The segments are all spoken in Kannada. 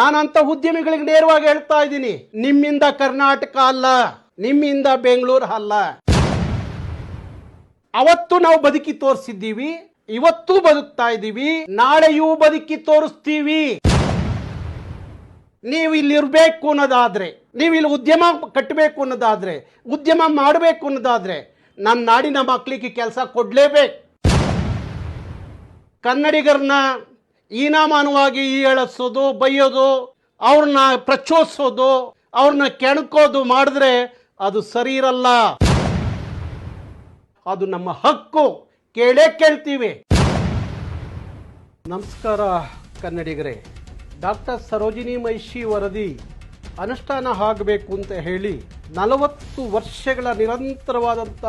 ನಾನಂತ ಉದ್ಯಮಿಗಳಿಗೆ ನೇರವಾಗಿ ಹೇಳ್ತಾ ಇದ್ದೀನಿ, ನಿಮ್ಮಿಂದ ಕರ್ನಾಟಕ ಅಲ್ಲ, ನಿಮ್ಮಿಂದ ಬೆಂಗಳೂರು ಅಲ್ಲ. ಅವತ್ತು ನಾವು ಬದುಕಿ ತೋರಿಸಿದ್ದೀವಿ, ಇವತ್ತು ಬದುಕ್ತಾ ಇದ್ದೀವಿ, ನಾಳೆಯೂ ಬದುಕಿ ತೋರಿಸ್ತೀವಿ. ನೀವು ಇಲ್ಲಿ ಇರಬೇಕು ಅನ್ನೋದಾದ್ರೆ, ನೀವು ಇಲ್ಲಿ ಉದ್ಯಮ ಕಟ್ಟಬೇಕು ಅನ್ನೋದಾದ್ರೆ, ಉದ್ಯಮ ಮಾಡಬೇಕು ಅನ್ನೋದಾದ್ರೆ ನನ್ನ ನಾಡಿನ ಮಕ್ಕಳಿಗೆ ಕೆಲಸ ಕೊಡಲೇಬೇಕು. ಕನ್ನಡಿಗರನ್ನ ಈನಾಮಾನವಾಗಿ ಹೇಳಿಸೋದು ಬೈಯೋದು, ಅವ್ರನ್ನ ಪ್ರಚೋದಿಸೋದು, ಅವ್ರನ್ನ ಕೆಣಕೋದು ಮಾಡಿದ್ರೆ ಅದು ಸರಿ ಇರಲ್ಲ. ಅದು ನಮ್ಮ ಹಕ್ಕು. ಕೇಳೇ ಕೇಳ್ತೀವಿ. ನಮಸ್ಕಾರ ಕನ್ನಡಿಗರೇ. ಡಾಕ್ಟರ್ ಸರೋಜಿನಿ ಮಹಿಷಿ ವರದಿ, ಅನುಷ್ಠಾನ ಆಗಬೇಕು ಅಂತ ಹೇಳಿ ನಲವತ್ತು ವರ್ಷಗಳ ನಿರಂತರವಾದಂಥ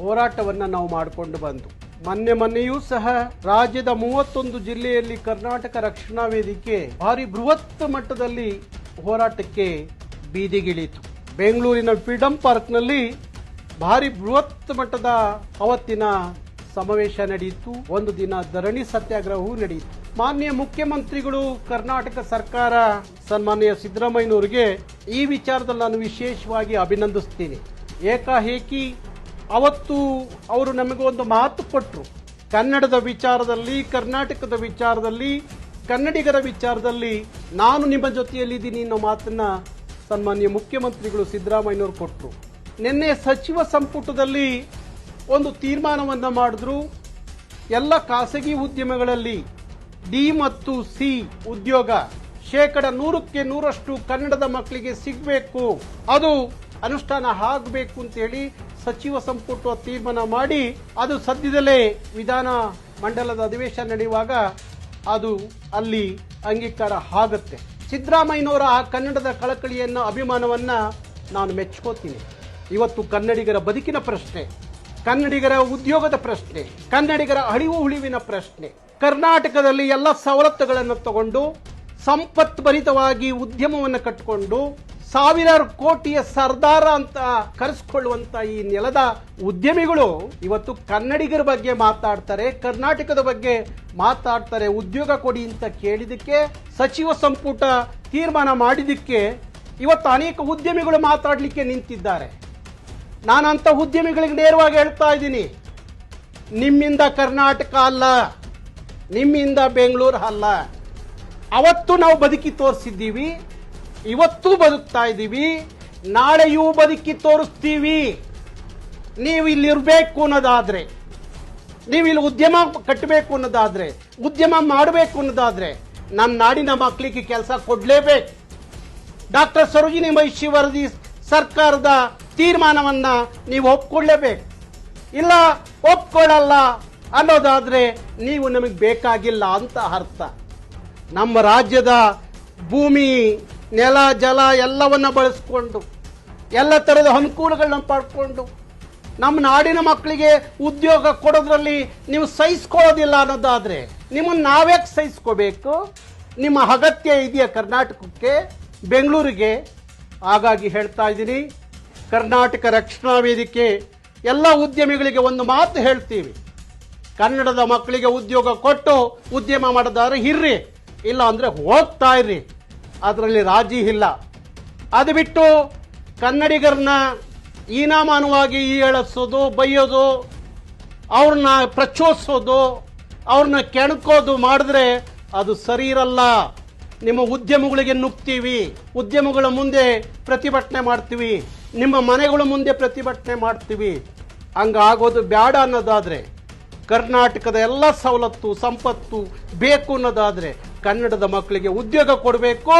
ಹೋರಾಟವನ್ನು ನಾವು ಮಾಡಿಕೊಂಡು ಬಂದು. ಮೊನ್ನೆ ಮೊನ್ನೆಯೂ ಸಹ ರಾಜ್ಯದ ಮೂವತ್ತೊಂದು ಜಿಲ್ಲೆಯಲ್ಲಿ ಕರ್ನಾಟಕ ರಕ್ಷಣಾ ವೇದಿಕೆ ಭಾರಿ ಬೃಹತ್ ಮಟ್ಟದಲ್ಲಿ ಹೋರಾಟಕ್ಕೆ ಬೀದಿಗಿಳಿತು ಬೆಂಗಳೂರಿನ ಫ್ರೀಡಂ ಪಾರ್ಕ್ನಲ್ಲಿ ಭಾರಿ ಬೃಹತ್ ಮಟ್ಟದ ಅವತ್ತಿನ ಸಮಾವೇಶ ನಡೆಯಿತು. ಒಂದು ದಿನ ಧರಣಿ ಸತ್ಯಾಗ್ರಹವೂ ನಡೆಯಿತು. ಮಾನ್ಯ ಮುಖ್ಯಮಂತ್ರಿಗಳು, ಕರ್ನಾಟಕ ಸರ್ಕಾರ, ಸನ್ಮಾನ್ಯ ಸಿದ್ದರಾಮಯ್ಯನವರಿಗೆ ಈ ವಿಚಾರದಲ್ಲಿ ನಾನು ವಿಶೇಷವಾಗಿ ಅಭಿನಂದಿಸ್ತೀನಿ ಏಕಾಏಕಿ ಅವತ್ತು ಅವರು ನಮಗೆ ಒಂದು ಮಾತು ಕೊಟ್ಟರು ಕನ್ನಡದ ವಿಚಾರದಲ್ಲಿ, ಕರ್ನಾಟಕದ ವಿಚಾರದಲ್ಲಿ, ಕನ್ನಡಿಗರ ವಿಚಾರದಲ್ಲಿ ನಾನು ನಿಮ್ಮ ಜೊತೆಯಲ್ಲಿದ್ದೀನಿ ಅನ್ನೋ ಮಾತನ್ನ ಸನ್ಮಾನ್ಯ ಮುಖ್ಯಮಂತ್ರಿಗಳು ಸಿದ್ದರಾಮಯ್ಯನವರು ಕೊಟ್ಟರು ನಿನ್ನೆ ಸಚಿವ ಸಂಪುಟದಲ್ಲಿ ಒಂದು ತೀರ್ಮಾನವನ್ನು ಮಾಡಿದ್ರು. ಎಲ್ಲ ಖಾಸಗಿ ಉದ್ಯಮಗಳಲ್ಲಿ ಡಿ ಮತ್ತು ಸಿ ಉದ್ಯೋಗ ಶೇಕಡ ನೂರಕ್ಕೆ ನೂರಷ್ಟು ಕನ್ನಡದ ಮಕ್ಕಳಿಗೆ ಸಿಗಬೇಕು. ಅದು ಅನುಷ್ಠಾನ ಆಗಬೇಕು ಅಂತೇಳಿ ಸಚಿವ ಸಂಪುಟ ತೀರ್ಮಾನ ಮಾಡಿ ಅದು ಸದ್ಯದಲ್ಲೇ ವಿಧಾನ ಮಂಡಲದ ಅಧಿವೇಶನ ನಡೆಯುವಾಗ ಅದು ಅಲ್ಲಿ ಅಂಗೀಕಾರ ಆಗುತ್ತೆ. ಸಿದ್ದರಾಮಯ್ಯನವರ ಆ ಕನ್ನಡದ ಕಳಕಳಿಯನ್ನು, ಅಭಿಮಾನವನ್ನ ನಾನು ಮೆಚ್ಕೋತೀನಿ. ಇವತ್ತು ಕನ್ನಡಿಗರ ಬದುಕಿನ ಪ್ರಶ್ನೆ, ಕನ್ನಡಿಗರ ಉದ್ಯೋಗದ ಪ್ರಶ್ನೆ, ಕನ್ನಡಿಗರ ಅಳಿವು ಉಳಿವಿನ ಪ್ರಶ್ನೆ, ಕರ್ನಾಟಕದಲ್ಲಿ ಎಲ್ಲ ಸವಲತ್ತುಗಳನ್ನು ತಗೊಂಡು, ಸಂಪತ್ಭರಿತವಾಗಿ ಉದ್ಯಮವನ್ನು ಕಟ್ಟಿಕೊಂಡು ಸಾವಿರಾರು ಕೋಟಿಯ ಸರ್ದಾರ ಅಂತ ಕರೆಸ್ಕೊಳ್ಳುವಂಥ ಈ ನೆಲದ ಉದ್ಯಮಿಗಳು ಇವತ್ತು ಕನ್ನಡಿಗರ ಬಗ್ಗೆ ಮಾತಾಡ್ತಾರೆ, ಕರ್ನಾಟಕದ ಬಗ್ಗೆ ಮಾತಾಡ್ತಾರೆ, ಉದ್ಯೋಗ ಕೊಡಿ ಅಂತ ಕೇಳಿದಕ್ಕೆ ಸಚಿವ ಸಂಪುಟ ತೀರ್ಮಾನ ಮಾಡಿದಕ್ಕೆ ಇವತ್ತು ಅನೇಕ ಉದ್ಯಮಿಗಳು ಮಾತಾಡಲಿಕ್ಕೆ ನಿಂತಿದ್ದಾರೆ. ನಾನು ಅಂಥ ಉದ್ಯಮಿಗಳಿಗೆ ನೇರವಾಗಿ ಹೇಳ್ತಾ ಇದ್ದೀನಿ, ನಿಮ್ಮಿಂದ ಕರ್ನಾಟಕ ಅಲ್ಲ, ನಿಮ್ಮಿಂದ ಬೆಂಗಳೂರು ಅಲ್ಲ. ಅವತ್ತು ನಾವು ಬದುಕಿ ತೋರಿಸಿದ್ದೀವಿ ಇವತ್ತೂ ಬದುಕ್ತಾ ಇದ್ದೀವಿ. ನಾಳೆಯೂ ಬದುಕಿ ತೋರಿಸ್ತೀವಿ. ನೀವು ಇಲ್ಲಿ ಇರಬೇಕು ಅನ್ನೋದಾದ್ರೆ, ನೀವು ಇಲ್ಲಿ ಉದ್ಯಮ ಕಟ್ಟಬೇಕು ಅನ್ನೋದಾದ್ರೆ, ಉದ್ಯಮ ಮಾಡಬೇಕು ಅನ್ನೋದಾದ್ರೆ, ನಮ್ಮ ನಾಡಿನ ಮಕ್ಕಳಿಗೆ ಕೆಲಸ ಕೊಡಲೇಬೇಕು. ಡಾಕ್ಟರ್ ಸರೋಜಿನಿ ಮಹಿಷಿ ವರದಿ ಸರ್ಕಾರದ ತೀರ್ಮಾನವನ್ನು ನೀವು ಒಪ್ಕೊಳ್ಳೇಬೇಕು. ಇಲ್ಲ, ಒಪ್ಕೊಳ್ಳಲ್ಲ ಅನ್ನೋದಾದ್ರೆ ನೀವು ನಮಗೆ ಬೇಕಾಗಿಲ್ಲ ಅಂತ ಅರ್ಥ. ನಮ್ಮ ರಾಜ್ಯದ ಭೂಮಿ ನೆಲ, ಜಲ ಎಲ್ಲವನ್ನು ಬಳಸ್ಕೊಂಡು, ಎಲ್ಲ ಥರದ ಅನುಕೂಲಗಳನ್ನ ಪಡ್ಕೊಂಡು, ನಮ್ಮ ನಾಡಿನ ಮಕ್ಕಳಿಗೆ ಉದ್ಯೋಗ ಕೊಡೋದ್ರಲ್ಲಿ ನೀವು ಸಹಿಸ್ಕೊಳ್ಳೋದಿಲ್ಲ ಅನ್ನೋದಾದರೆ, ನಿಮ್ಮನ್ನು ನಾವ್ಯಾಕೆ ಸಹಿಸ್ಕೋಬೇಕು? ನಿಮ್ಮ ಅಗತ್ಯ ಇದೆಯಾ ಕರ್ನಾಟಕಕ್ಕೆ? ಬೆಂಗಳೂರಿಗೆ? ಹಾಗಾಗಿ ಹೇಳ್ತಾ ಇದ್ದೀನಿ, ಕರ್ನಾಟಕ ರಕ್ಷಣಾ ವೇದಿಕೆ, ಎಲ್ಲ ಉದ್ಯಮಿಗಳಿಗೆ ಒಂದು ಮಾತು ಹೇಳ್ತೀವಿ. ಕನ್ನಡದ ಮಕ್ಕಳಿಗೆ ಉದ್ಯೋಗ ಕೊಟ್ಟು ಉದ್ಯಮ ಮಾಡೋದಾದ್ರೆ ಇರ್ರಿ ಇಲ್ಲ ಅಂದರೆ ಹೋಗ್ತಾ ಇರ್ರಿ. ಅದರಲ್ಲಿ ರಾಜಿ ಇಲ್ಲ. ಅದು ಬಿಟ್ಟು ಕನ್ನಡಿಗರನ್ನ ಈನಾಮಾನವಾಗಿ ಹೇಳಿಸೋದು ಬೈಯೋದು, ಅವ್ರನ್ನ ಪ್ರಚೋದಿಸೋದು, ಅವ್ರನ್ನ ಕೆಣಕೋದು ಮಾಡಿದ್ರೆ ಅದು ಸರಿ ಇರಲ್ಲ. ನಿಮ್ಮ ಉದ್ಯಮಗಳಿಗೆ ನುಗ್ತೀವಿ. ಉದ್ಯಮಗಳ ಮುಂದೆ ಪ್ರತಿಭಟನೆ ಮಾಡ್ತೀವಿ. ನಿಮ್ಮ ಮನೆಗಳ ಮುಂದೆ ಪ್ರತಿಭಟನೆ ಮಾಡ್ತೀವಿ. ಹಂಗಾಗೋದು ಬೇಡ ಅನ್ನೋದಾದ್ರೆ, ಕರ್ನಾಟಕದ ಎಲ್ಲ ಸವಲತ್ತು, ಸಂಪತ್ತು ಬೇಕು ಅನ್ನೋದಾದ್ರೆ ಕನ್ನಡದ ಮಕ್ಕಳಿಗೆ ಉದ್ಯೋಗ ಕೊಡಬೇಕು.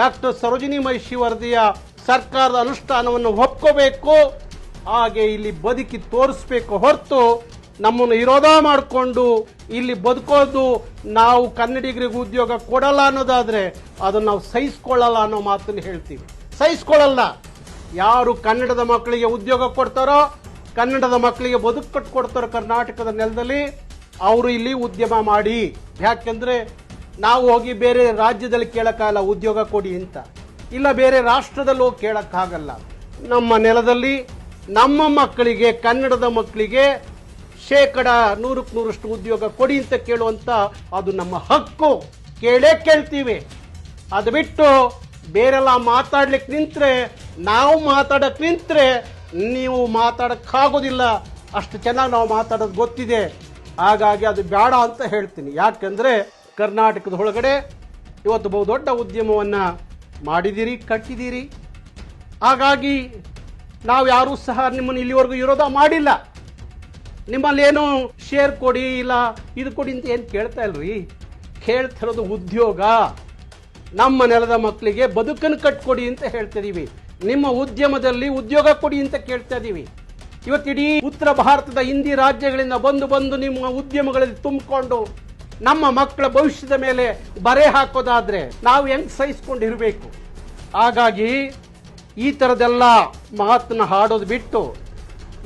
ಡಾಕ್ಟರ್ ಸರೋಜಿನಿ ಮಹಿಷಿ ವರದಿಯ ಸರ್ಕಾರದ ಅನುಷ್ಠಾನವನ್ನು ಒಪ್ಕೋಬೇಕು. ಹಾಗೆ ಇಲ್ಲಿ ಬದುಕಿ ತೋರಿಸ್ಬೇಕು ಹೊರತು ನಮ್ಮನ್ನು ವಿರೋಧ ಮಾಡಿಕೊಂಡು ಇಲ್ಲಿ ಬದುಕೋದು ನಾವು ಕನ್ನಡಿಗರಿಗೆ ಉದ್ಯೋಗ ಕೊಡಲ್ಲ ಅನ್ನೋದಾದ್ರೆ ಅದನ್ನು ನಾವು ಸಹಿಸ್ಕೊಳ್ಳಲ್ಲ ಅನ್ನೋ ಮಾತನ್ನು ಹೇಳ್ತೀವಿ. ಸಹಿಸ್ಕೊಳ್ಳಲ್ಲ. ಯಾರು ಕನ್ನಡದ ಮಕ್ಕಳಿಗೆ ಉದ್ಯೋಗ ಕೊಡ್ತಾರೋ, ಕನ್ನಡದ ಮಕ್ಕಳಿಗೆ ಬದುಕು ಕಟ್ಕೊಡ್ತಾರೋ ಕರ್ನಾಟಕದ ನೆಲದಲ್ಲಿ, ಅವರು ಇಲ್ಲಿ ಉದ್ಯಮ ಮಾಡಿ. ಯಾಕೆಂದ್ರೆ ನಾವು ಹೋಗಿ ಬೇರೆ ರಾಜ್ಯದಲ್ಲಿ ಕೇಳೋಕ್ಕಾಗಲ್ಲ, ಉದ್ಯೋಗ ಕೊಡಿ ಅಂತ. ಇಲ್ಲ ಬೇರೆ ರಾಷ್ಟ್ರದಲ್ಲಿ ಹೋಗಿ ಕೇಳಕ್ಕಾಗಲ್ಲ. ನಮ್ಮ ನೆಲದಲ್ಲಿ ನಮ್ಮ ಮಕ್ಕಳಿಗೆ, ಕನ್ನಡದ ಮಕ್ಕಳಿಗೆ ಶೇಕಡ ನೂರಕ್ಕೆ ನೂರಷ್ಟು ಉದ್ಯೋಗ ಕೊಡಿ ಅಂತ ಕೇಳುವಂಥ ಅದು ನಮ್ಮ ಹಕ್ಕು. ಕೇಳೇ ಕೇಳ್ತೀವಿ. ಅದು ಬಿಟ್ಟು ಬೇರೆಲ್ಲ ಮಾತಾಡ್ಲಿಕ್ಕೆ ನಿಂತ್ರೆ, ನಾವು ಮಾತಾಡಕ್ಕೆ ನಿಂತರೆ ನೀವು ಮಾತಾಡೋಕ್ಕಾಗೋದಿಲ್ಲ. ಅಷ್ಟು ಚೆನ್ನಾಗಿ ನಾವು ಮಾತಾಡೋದು ಗೊತ್ತಿದೆ. ಹಾಗಾಗಿ ಅದು ಬೇಡ ಅಂತ ಹೇಳ್ತೀನಿ. ಯಾಕಂದರೆ ಕರ್ನಾಟಕದ ಒಳಗಡೆ ಇವತ್ತು ಬಹುದೊಡ್ಡ ಉದ್ಯಮವನ್ನು ಮಾಡಿದ್ದೀರಿ, ಕಟ್ಟಿದ್ದೀರಿ. ಹಾಗಾಗಿ ನಾವು ಯಾರೂ ಸಹ ನಿಮ್ಮನ್ನು ಇಲ್ಲಿವರೆಗೂ ವಿರೋಧ ಮಾಡಿಲ್ಲ. ನಿಮ್ಮಲ್ಲಿ ಏನು ಶೇರ್ ಕೊಡಿ ಇಲ್ಲ, ಇದು ಕೊಡಿ ಅಂತ ಏನು ಕೇಳ್ತಾ ಇಲ್ರಿ? ಕೇಳ್ತಿರೋದು ಉದ್ಯೋಗ. ನಮ್ಮ ನೆಲದ ಮಕ್ಕಳಿಗೆ ಬದುಕನ್ನು ಕಟ್ಕೊಡಿ ಅಂತ ಹೇಳ್ತಿದೀವಿ ನಿಮ್ಮ ಉದ್ಯಮದಲ್ಲಿ ಉದ್ಯೋಗ ಕೊಡಿ ಅಂತ ಕೇಳ್ತಾ ಇದ್ದೀವಿ ಇವತ್ತಿಡೀ ಉತ್ತರ ಭಾರತದ ಹಿಂದಿ ರಾಜ್ಯಗಳಿಂದ ಬಂದು ಬಂದು ನಿಮ್ಮ ಉದ್ಯಮಗಳಲ್ಲಿ ತುಂಬಿಕೊಂಡು ನಮ್ಮ ಮಕ್ಕಳ ಭವಿಷ್ಯದ ಮೇಲೆ ಬರೆ ಹಾಕೋದಾದರೆ ನಾವು ಹೆಂಗೆ ಸಹಿಸ್ಕೊಂಡಿರಬೇಕು? ಹಾಗಾಗಿ ಈ ಥರದೆಲ್ಲ ಮಾತನ್ನ ಹಾಡೋದು ಬಿಟ್ಟು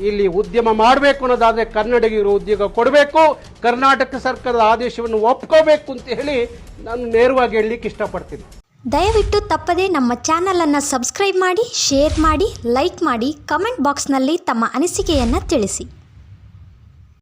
ಇಲ್ಲಿ ಉದ್ಯಮ ಮಾಡಬೇಕು ಅನ್ನೋದಾದರೆ ಕನ್ನಡಿಗರು ಉದ್ಯೋಗ ಕೊಡಬೇಕು, ಕರ್ನಾಟಕ ಸರ್ಕಾರದ ಆದೇಶವನ್ನು ಒಪ್ಕೋಬೇಕು ಅಂತ ಹೇಳಿ ನಾನು ನೇರವಾಗಿ ಹೇಳಲಿಕ್ಕೆ ಇಷ್ಟಪಡ್ತೀನಿ. ದಯವಿಟ್ಟು ತಪ್ಪದೇ ನಮ್ಮ ಚಾನಲನ್ನು ಸಬ್ಸ್ಕ್ರೈಬ್ ಮಾಡಿ, ಶೇರ್ ಮಾಡಿ, ಲೈಕ್ ಮಾಡಿ, ಕಮೆಂಟ್ ಬಾಕ್ಸ್ನಲ್ಲಿ ತಮ್ಮ ಅನಿಸಿಕೆಯನ್ನು ತಿಳಿಸಿ.